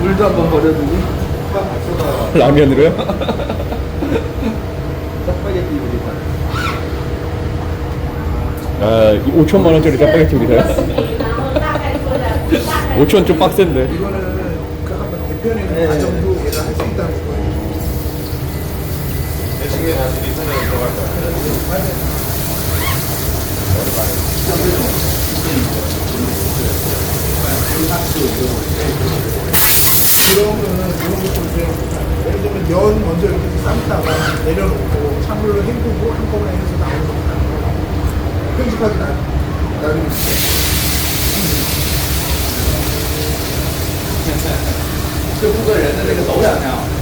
물도 한번 버려두고. 라면으로요? 짜파게티 요리사. 아, 5천만 원짜리 짜파게티 우리 사요. 5천 좀 빡센데. 이거는 그 한번 대표내는 네. 과정도 얘가 할 수 있다는 거예요. 대신에 다시 리턴에 들어갈 거야. 그러면은 그런 것도 배워보자. 예를 들면 면 먼저 이렇게 삶다가 내려놓고 찬물로 헹구고 한꺼번에 해서 나오는 거다. 편집하기 나, 나중에这不跟人的那个手感啊。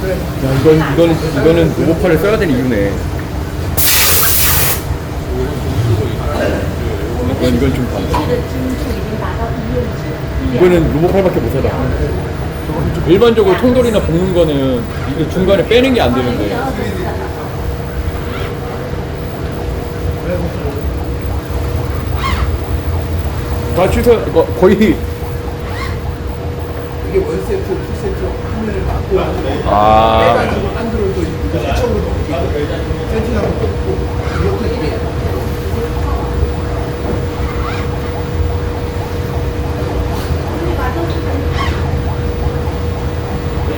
야, 이건, 이거는, 이거는 로봇팔을 써야 될 이유네. 이건, 이건 좀 반대. 이거는 로봇팔밖에 못 하다. 일반적으로 통돌이나 볶는 거는 이게 중간에 빼는 게 안 되는데. 다 취소, 어, 거의, 이게 원 세트, 투 세트 화면을 맞고 아. 빼가지고 딴 데로 또 이렇게 세척으로 넘기고 세팅하고 꽂고 이렇게 이게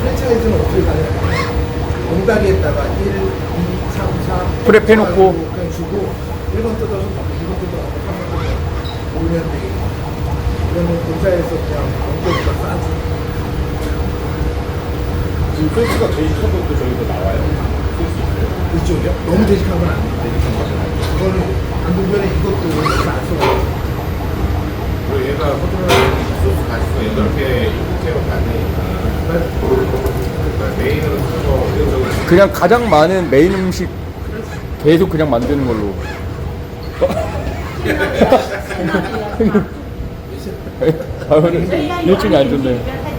프랜차이즈는 어떻게 가냐 공다리에다가 1, 2, 3, 4 프랩 해놓고. 그냥 주고 1번 뜯어서 2번 뜯어서 3번 뜯어서 올면 되겠다 이거는 본사에서 그냥 원가보다 싸지 지금 소스가 되게 큰 것도 저기서 나와요. 소스 있어요. 이쪽이요? 너무 되직한 건 아니에요. 되직한 건 아니에요. 그거는 안동변에 이것도 잘안 써요. 그리고 얘가 호텔에 소스 가지고 8개, 7개로 가니까. 그러니까 메인으로 써서 이것저것 그냥 가장 많은 메인 음식 계속 그냥 만드는 걸로. 아, 오늘 일진이 안 좋네.